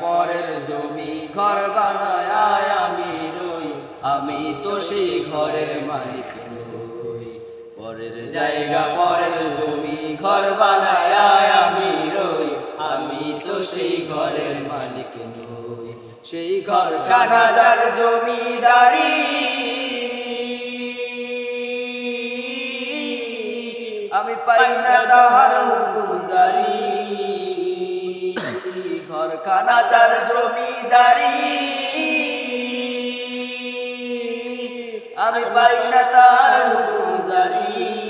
পরের জমি ঘর বানায় আমি রই। আমি তো সেই ঘরের মালিক নই। পরের জায়গা পরের জমি ঘর বানায় আমি রই। আমি তো সেই ঘরের মালিক নই। সেই ঘর কানা যার জমিদারি। আমি পাই না তাহার হুকুম জারি। খানা জমিদারি। আমি পাই না তার হুকুম জারি।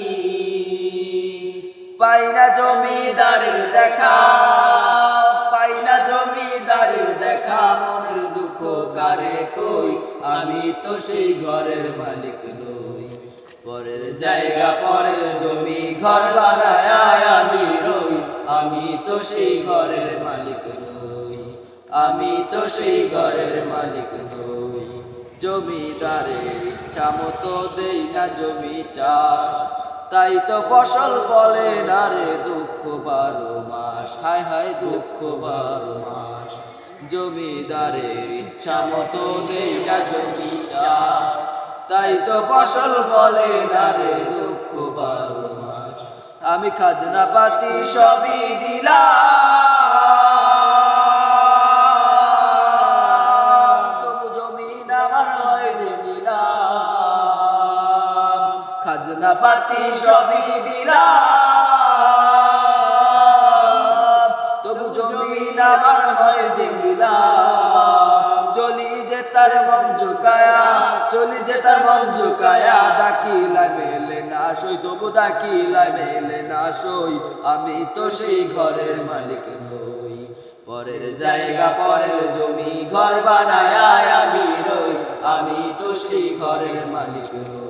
পাই না জমিদারের দেখা। পাই না জমিদারের দেখা। মনের দুঃখ কারে কই? আমি তো সেই ঘরের মালিক নই। পরের জায়গা, পরের জমি, ঘর বানায় আমি রই। আমি তো সেই ঘরের মালিক নই। আমি তো সেই ঘরের মালিক নই। জমিদারের ইচ্ছা মতো দেই না জমি চাষ। তাই তো ফসল ফলে না রে দুঃখ বারো মাস। হায় হায় দুঃখ বারো মাস। জমিদারের ইচ্ছা মতো দেই না জমি চাষ। তাই তো ফসল ফলে না রে দুঃখ বারো মাস। আমি খাজনা পাতি সবই দিলাম। খাজনা পাতি সবই তবু জমিন আমার হয় যে চলি যে তার মন ঝুকায়া চলি যে তার মন ঝুকায়া দাখিলা মেলে না সই, তবু না সই। আমি তো সেই ঘরের মালিক নই। পরের জায়গা, পরের জমি, ঘর বানায় আমি রই। আমি তো সেই ঘরের মালিক নই।